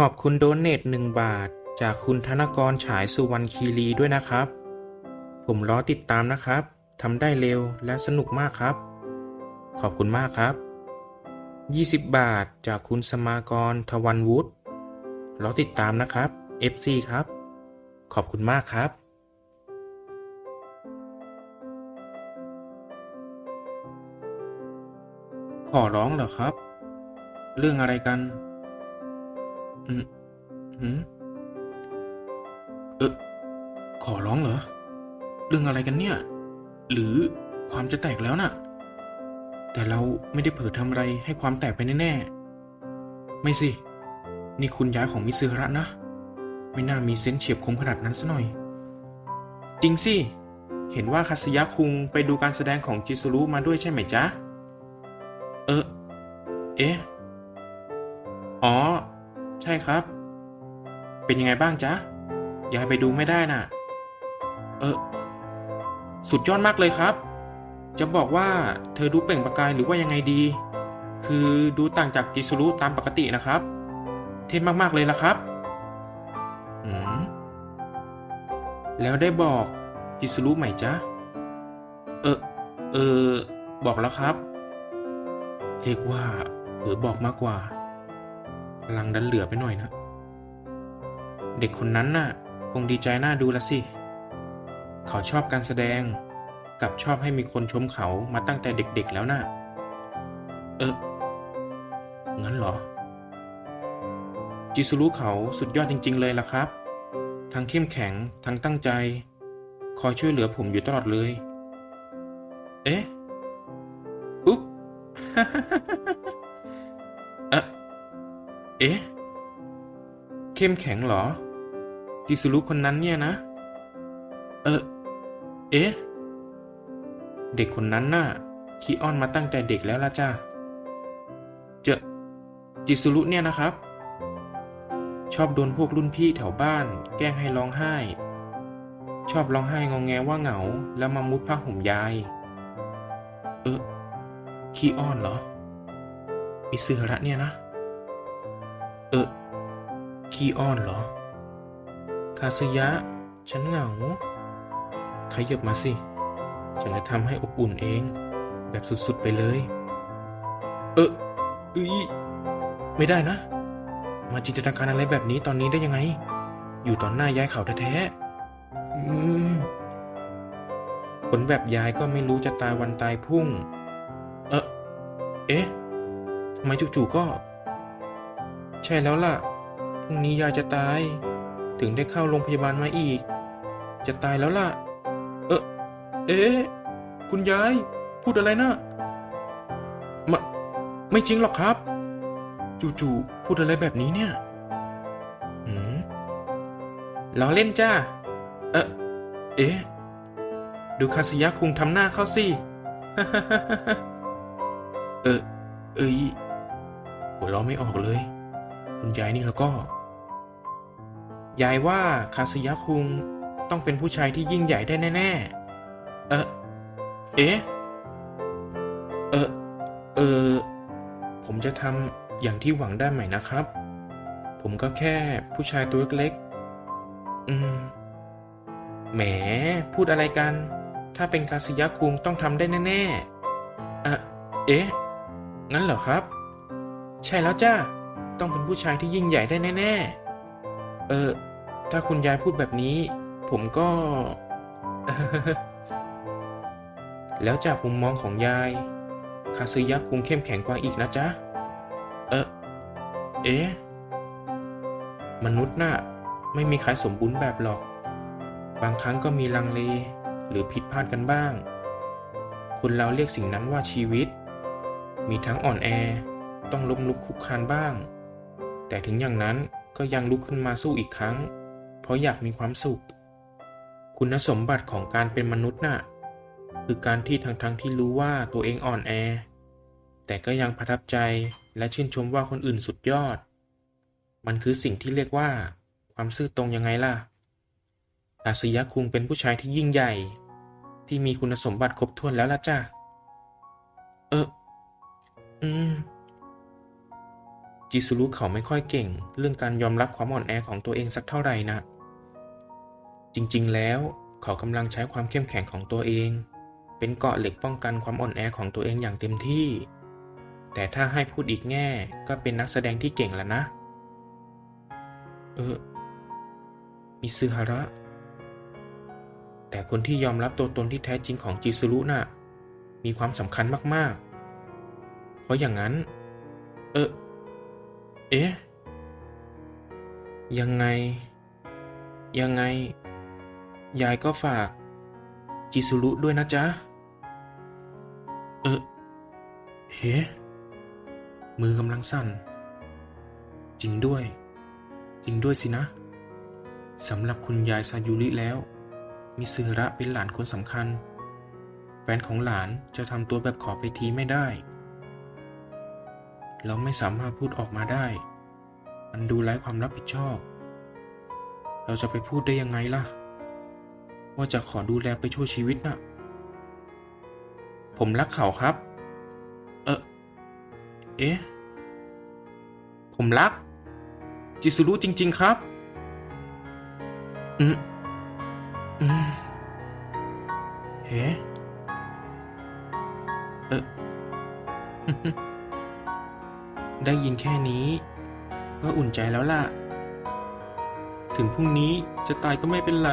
ขอบคุณโดเนทหนึ่งบาท จากคุณธนกรฉายสุวรรณคีรีด้วยนะครับ ผมรอติดตามนะครับทำได้เร็วและสนุกมากครับ ขอบคุณมากครับ 20 บาทจากคุณสมากรทวันวุฒิรอติดตามนะครับ FC ครับ ขอบคุณมากครับขอร้องเหรอครับ เรื่องอะไรกัน อืมหืมเออขอร้องเหรอ เรื่องอะไรกันเนี่ย หรือความจะแตกแล้วน่ะ แต่เราไม่ได้เผลอทำอะไรให้ความแตกไปแน่ๆ ไม่สิ นี่คุณย้ายของมิซึระนะ ไม่น่ามีเซนเฉียบคมขนาดนั้นซะหน่อย จริงสิ เห็นว่าคาสยะคุงไปดูการแสดงของจิซุรุมาด้วยใช่ไหมจ๊ะ เออ เอ๊ะ อ๋อ ใช่ครับ เป็นยังไงบ้างจ๊ะยายไปดูไม่ได้น่ะ เออ สุดยอดมากเลยครับ จะบอกว่าเธอดูเปล่งประกายหรือว่ายังไงดี คือดูต่างจากจิซุรุตามปกตินะครับ เท่มากๆเลยละครับอืมแล้วได้บอกจิซุรุไหมจ๊ะ เออ เออ บอกแล้วครับ เรียกว่าเออบอกมากกว่า พลังดันเหลือไปหน่อยนะ เด็กคนนั้นน่ะ คงดีใจน่าดูละสิ เขาชอบการแสดง กับชอบให้มีคนชมเขามาตั้งแต่เด็กๆแล้วน่ะ เอองั้นเหรอ จิซุรุเขาสุดยอดจริง ๆ เลยล่ะครับ ทั้งเข้มแข็ง ทั้งตั้งใจ คอยช่วยเหลือผมอยู่ตลอดเลย เอ๊ะ อุ๊บ เข้มแข็งเหรอ จิซุรุคนนั้นเนี่ยนะ เออ เอ๊ะ เด็กคนนั้นน่ะขี้อ้อนมาตั้งแต่เด็กแล้วละจ้าเจอจิซุรุเนี่ยนะครับ ชอบโดนพวกรุ่นพี่แถวบ้าน แกล้งให้ร้องไห้ ชอบร้องไห้งองแงว่าเหงา แล้วมามุดผ้าห่มยาย เออขี้อ้อนเหรอมิซึฮาระเนี่ยนะ เออ ขี้อ้อนเหรอ คาซึยะ ฉันเหงา ขยับมาสิ ฉันจะทำให้อบอุ่นเอง แบบสุดๆไปเลย เออเอ้ยไม่ได้นะ มาจินตนาการอะไรแบบนี้ตอนนี้ได้ยังไง อยู่ตอนหน้ายายเขาแท้ๆอืมผลแบบยายก็ไม่รู้จะตายวันตายพุ่ง เออเอ๊ะทำไมจู่ๆก็ ใช่แล้วล่ะ พรุ่งนี้ยายจะตาย ถึงได้เข้าโรงพยาบาลมาอีก จะตายแล้วล่ะ เออเอ๊ะคุณยาย พูดอะไรนะม่ไม่จริงหรอกครับ จู่ๆพูดอะไรแบบนี้เนี่ยหืมล้อเล่นจ้า เออเอ๊ะ ดูคาสิยะคุงทำหน้าเข้าสิ เออ เอ้ยหัวเราะไม่ออกเลย คุณยายนี่แล้วก็ ยายว่าคาสยะคุงต้องเป็นผู้ชายที่ยิ่งใหญ่ได้แน่ ๆ เออเอ๊ะเออเออ ผมจะทำอย่างที่หวังได้ไหมนะครับ ผมก็แค่ผู้ชายตัวเล็กๆอืม แหม พูดอะไรกัน ถ้าเป็นคาสยะคุงต้องทำได้แน่ๆอะเอ๊ะงั้นเหรอครับ ใช่แล้วจ้า ต้องเป็นผู้ชายที่ยิ่งใหญ่ได้แน่ ๆ เออ ถ้าคุณยายพูดแบบนี้ ผมก็ แล้วจากมุมมองของยาย คาซึยะคงเข้มแข็งกว่าอีกนะจ๊ะ เออเอ๊ะ มนุษย์น่ะ ไม่มีใครสมบูรณ์แบบหรอก บางครั้งก็มีลังเล หรือผิดพลาดกันบ้าง คนเราเรียกสิ่งนั้นว่าชีวิต มีทั้งอ่อนแอ ต้องล้มลุกคลุกคานบ้าง แต่ถึงอย่างนั้นก็ยังลุกขึ้นมาสู้อีกครั้ง เพราะอยากมีความสุข คุณสมบัติของการเป็นมนุษย์น่ะ คือการที่ทั้งๆที่รู้ว่าตัวเองอ่อนแอ แต่ก็ยังประทับใจและชื่นชมว่าคนอื่นสุดยอด มันคือสิ่งที่เรียกว่า ความซื่อตรงยังไงล่ะอาสยะคุงเป็นผู้ชายที่ยิ่งใหญ่ ที่มีคุณสมบัติครบถ้วนแล้วล่ะจ้ะ เออ อืม จิซุรุเขาไม่ค่อยเก่ง เรื่องการยอมรับความอ่อนแอของตัวเองสักเท่าไหร่นะ จริงๆ แล้วเขากำลังใช้ความเข้มแข็งของตัวเอง เป็นเกราะเหล็กป้องกันความอ่อนแอของตัวเองอย่างเต็มที่ แต่ถ้าให้พูดอีกแง่ก็เป็นนักแสดงที่เก่งแล้วนะ เออ มิซึฮาระ แต่คนที่ยอมรับตัวตนที่แท้จริงของจิซุรุน่ะ มีความสำคัญมากๆ เพราะอย่างนั้น เออ เอ๊ะ ยังไง ยังไง ยายก็ฝาก จิซุรุด้วยนะจ๊ะ เออเฮ้มือกำลังสั่น จริงด้วย จริงด้วยสินะสำหรับคุณยายซายุริแล้ว มิซึระเป็นหลานคนสำคัญ แฟนของหลานจะทำตัวแบบขอไปทีไม่ได้ เราไม่สามารถพูดออกมาได้ มันดูไร้ความรับผิดชอบ เราจะไปพูดได้ยังไงล่ะ ว่าจะขอดูแลไปช่วยชีวิตน่ะ ผมรักเขาครับ เออเอ๊ะ ผมรัก จิสุรุจริง ๆ ครับ อืมอืมเฮ้เออ ได้ยินแค่นี้ ก็อุ่นใจแล้วล่ะ ถึงพรุ่งนี้จะตายก็ไม่เป็นไร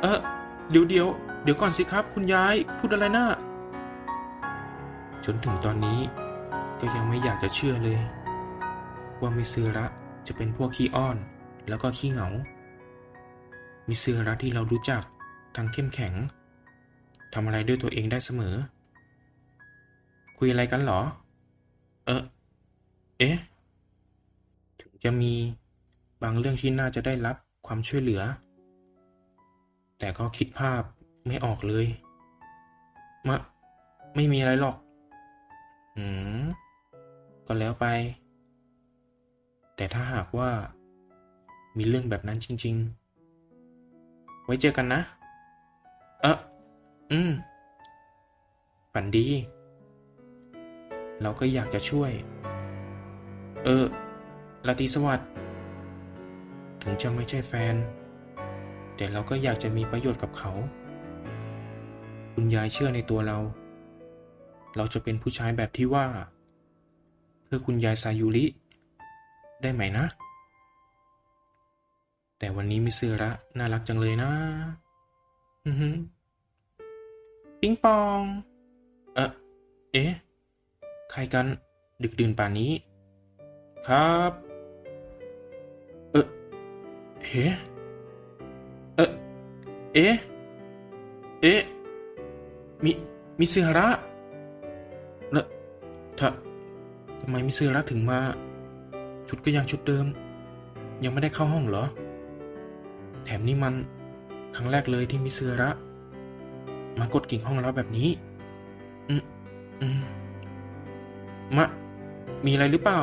เออเดี๋ยวเดี๋ยวเดี๋ยวก่อนสิครับ คุณยายพูดอะไรนะจนถึงตอนนี้ก็ยังไม่อยากจะเชื่อเลย ว่ามิซึระจะเป็นพวกขี้อ้อนแล้วก็ขี้เหงา มิซึระที่เรารู้จักทั้งเข้มแข็งทำอะไรด้วยตัวเองได้เสมอ คุยอะไรกันเหรอ เออ อ๊ะ ถึงจะมีบางเรื่องที่น่าจะได้รับความช่วยเหลือ แต่ก็คิดภาพไม่ออกเลย มะ ไม่มีอะไรหรอก อืม ก็แล้วไป แต่ถ้าหากว่า มีเรื่องแบบนั้นจริง ๆ ไว้เจอกันนะ เอออืม ฝันดี เราก็อยากจะช่วย เออลาตีสวัสดิ์ถึงจะไม่ใช่แฟน แต่เราก็อยากจะมีประโยชน์กับเขา คุณยายเชื่อในตัวเรา เราจะเป็นผู้ชายแบบที่ว่า เพื่อคุณยายซายุริ ได้ไหมนะ แต่วันนี้มิซึระน่ารักจังเลยนะ อือหือปิงปอง เออเอ๊ะ ใครกัน ดึกดื่นป่านนี้ ครับ เออเฮ้เออเอ๊ะเอ๊ะมิมิซึฮาระแล้วถ้าทำไมมิซึฮาระถึงมา ชุดก็ยังชุดเดิม ยังไม่ได้เข้าห้องเหรอ แถมนี่มันครั้งแรกเลยที่มิซึฮาระ มากดกิ่งห้องเราแบบนี้ อืมอืมมะ มีอะไรหรือเปล่า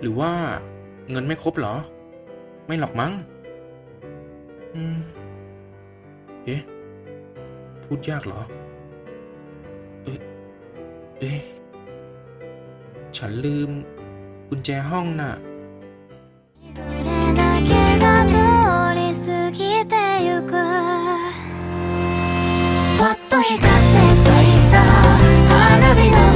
หรือว่าเงินไม่ครบเหรอ ไม่หรอกมั้ง อืม เอ๊ะ พูดยากเหรอ เอ๊ะ เอ๊ะ ฉันลืม กุญแจห้องน่ะ どれだけが通り過ぎてゆくパッと光ってさよ